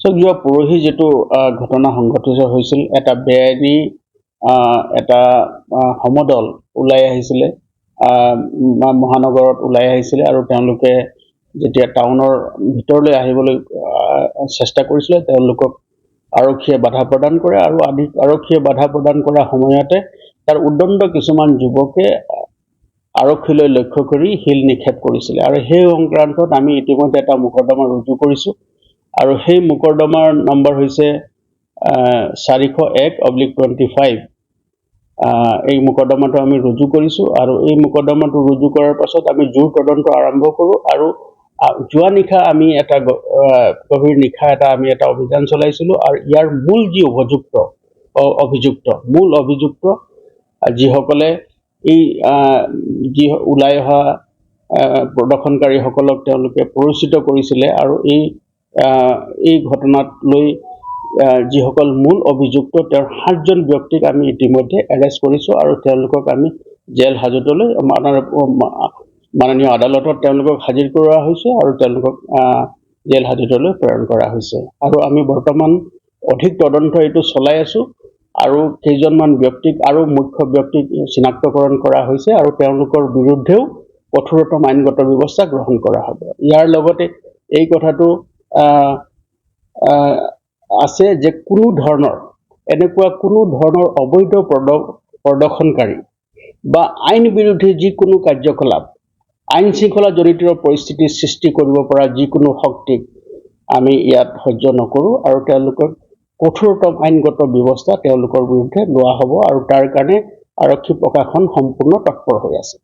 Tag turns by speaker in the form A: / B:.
A: চ' যোৱা পৰহি যিটো ঘটনা সংঘটিত হৈছিল এটা বেআইনী এটা সমদল ওলাই আহিছিলে মহানগৰত ওলাই আহিছিলে আৰু তেওঁলোকে যেতিয়া টাউনৰ ভিতৰলৈ আহিবলৈ আহ, চেষ্টা কৰিছিলে তেওঁলোকক আৰক্ষীয়ে বাধা প্ৰদান কৰে আৰু আদি আৰক্ষীয়ে বাধা প্ৰদান কৰা সময়তে তাৰ উদণ্ড কিছুমান যুৱকে আৰক্ষীলৈ লক্ষ্য কৰি শিল নিক্ষেপ কৰিছিলে। আৰু সেই সংক্ৰান্তত আমি ইতিমধ্যে এটা মোকৰ্দমা ৰুজু কৰিছোঁ। আৰু সেই মোকৰ্দমাৰ নম্বৰ হৈছে চাৰিশ এক অব্লিক টুৱেণ্টি ফাইভ এই মোকৰ্দমাটো আমি ৰুজু কৰিছোঁ আৰু এই মোকৰ্দমাটো ৰুজু কৰাৰ পাছত আমি জোৰ তদন্ত আৰম্ভ কৰোঁ আৰু যোৱা নিশা আমি এটা গভীৰ নিশা এটা আমি এটা অভিযান চলাইছিলোঁ আৰু ইয়াৰ মূল যি অভিযুক্ত অভিযুক্ত মূল অভিযুক্ত যিসকলে এই যি ওলাই অহা প্ৰদৰ্শনকাৰীসকলক তেওঁলোকে পৰিচিত কৰিছিলে আৰু এই এই ঘটনাত লৈ যিসকল মূল অভিযুক্ত, তেওঁৰ সাতজন ব্যক্তিক আমি ইতিমধ্যে এৰেষ্ট কৰিছোঁ আৰু তেওঁলোকক আমি জেল হাজতলৈ মাননীয় আদালতত তেওঁলোকক হাজিৰ কৰোৱা হৈছে আৰু তেওঁলোকক জেল হাজতলৈ প্ৰেৰণ কৰা হৈছে। আৰু আমি বৰ্তমান অধিক তদন্ত এইটো চলাই আছোঁ আৰু কেইজনমান ব্যক্তিক আৰু মুখ্য ব্যক্তিক চিনাক্তকৰণ কৰা হৈছে আৰু তেওঁলোকৰ বিৰুদ্ধেও কঠোৰতম আইনগত ব্যৱস্থা গ্ৰহণ কৰা হ'ব। ইয়াৰ লগতে এই কথাটো আছে যে কোনো ধৰণৰ, এনেকুৱা কোনো ধৰণৰ অবৈধ প্ৰদ, প্ৰদৰ্শনকাৰী বা আইন বিৰোধী যিকোনো কাৰ্যকলাপ, আইন শৃংখলা জড়িত পৰিস্থিতিৰ সৃষ্টি কৰিব পৰা যিকোনো শক্তিক আমি ইয়াত সহ্য নকৰোঁ আৰু তেওঁলোকক কঠোৰতম আইনগত ব্যৱস্থা তেওঁলোকৰ বিৰুদ্ধে লোৱা হ'ব আৰু তাৰ কাৰণে আৰক্ষী প্ৰশাসন সম্পূৰ্ণ তৎপৰ হৈ আছে।